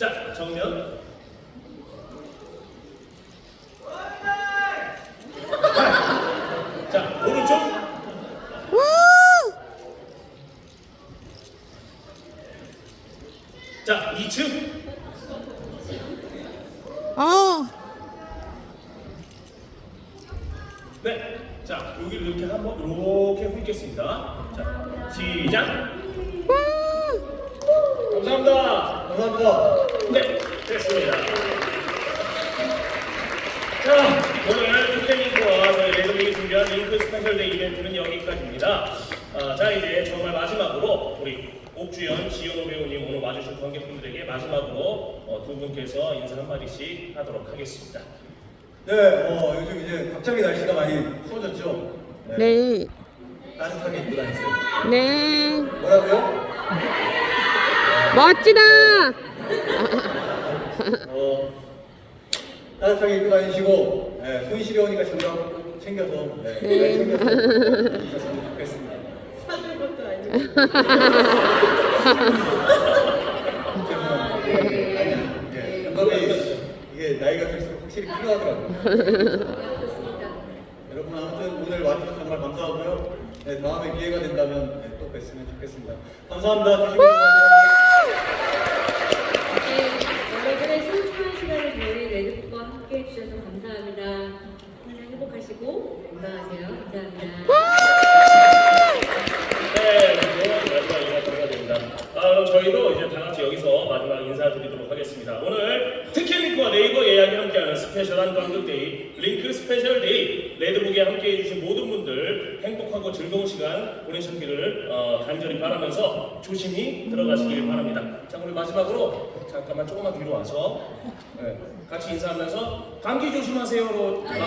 자, 정면. 자, 오른쪽. 자, 2층. 어. 네. 자, 여기를 이렇게 한번 이렇게 훑겠습니다. 자, 시작. 감사합니다. 감사합니다. 네, 됐습니다. 자, 오늘 투테닝크와 저희 레드빅이 준비한 링크 스페셜 데이 이벤트는 여기까지입니다. 아, 자, 이제 정말 마지막으로 우리 옥주연, 지현호 배우님 오늘 와주신 관객분들에게 마지막으로 어, 두 분께서 인사 한마디씩 하도록 하겠습니다. 네, 어, 요즘 이제 갑자기 날씨가 많이 추워졌죠? 네. 따뜻하게 입고 다니세요. 네. 뭐라고요? 멋지다. 어, 따뜻하게 입고 다니시고, 네, 손 시려우니까 장갑 꼭 챙겨서, 네, 네. 챙겨서 다니셨으면 좋겠습니다. 사줄 것도 아니고 죄송합니다. 예, 장갑이 이게 나이가 들수록 확실히 필요하더라고요. 여러분 아무튼 오늘 와주셔서 정말 감사하고요. 네, 다음에 기회가 된다면 네, 또 뵀으면 좋겠습니다. 감사합니다. 조심히. 네, 여러분의 소중한 시간을 저희 레드북과 함께 해주셔서 감사합니다. 항상 행복하시고 건강하세요. 감사합니다. 네. 아, 그럼 저희도 이제 다 같이 여기서 마지막 인사드리도록 하겠습니다. 오늘 티켓링크와 네이버 예약이 함께하는 스페셜한 관객데이, 링크 스페셜 데이, 레드북에 함께 해주신 모든 분들 행복하고 즐거운 시간 보내셨기를 어, 간절히 바라면서 조심히 들어가시길 바랍니다. 자, 우리 마지막으로 잠깐만 조금만 뒤로 와서 네, 같이 인사하면서 감기 조심하세요로 네,